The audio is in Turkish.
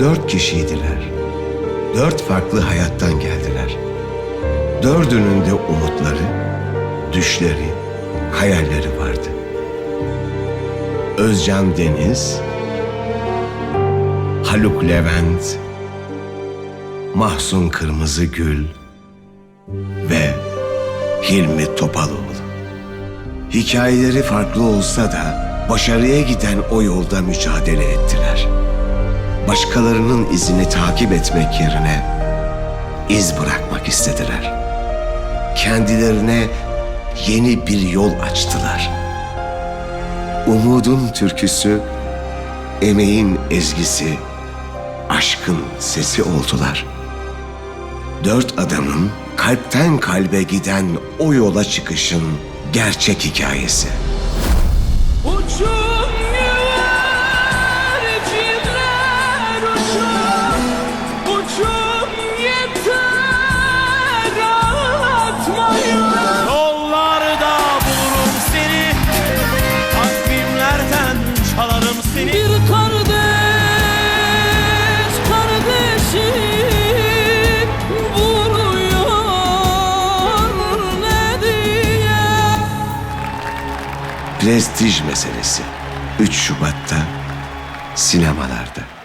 dört kişiydiler. Dört farklı hayattan geldiler. Dördünün de umutları, düşleri, hayalleri vardı. Özcan Deniz, Haluk Levent, Mahsun Kırmızıgül ve Hilmi Topaloğlu. Hikayeleri farklı olsa da başarıya giden o yolda mücadele ettiler. Başkalarının izini takip etmek yerine iz bırakmak istediler. Kendilerine yeni bir yol açtılar. Umudun türküsü, emeğin ezgisi, aşkın sesi oldular. Dört adamın kalpten kalbe giden o yola çıkışın gerçek hikayesi. Prestij meselesi 3 Şubat'ta sinemalarda.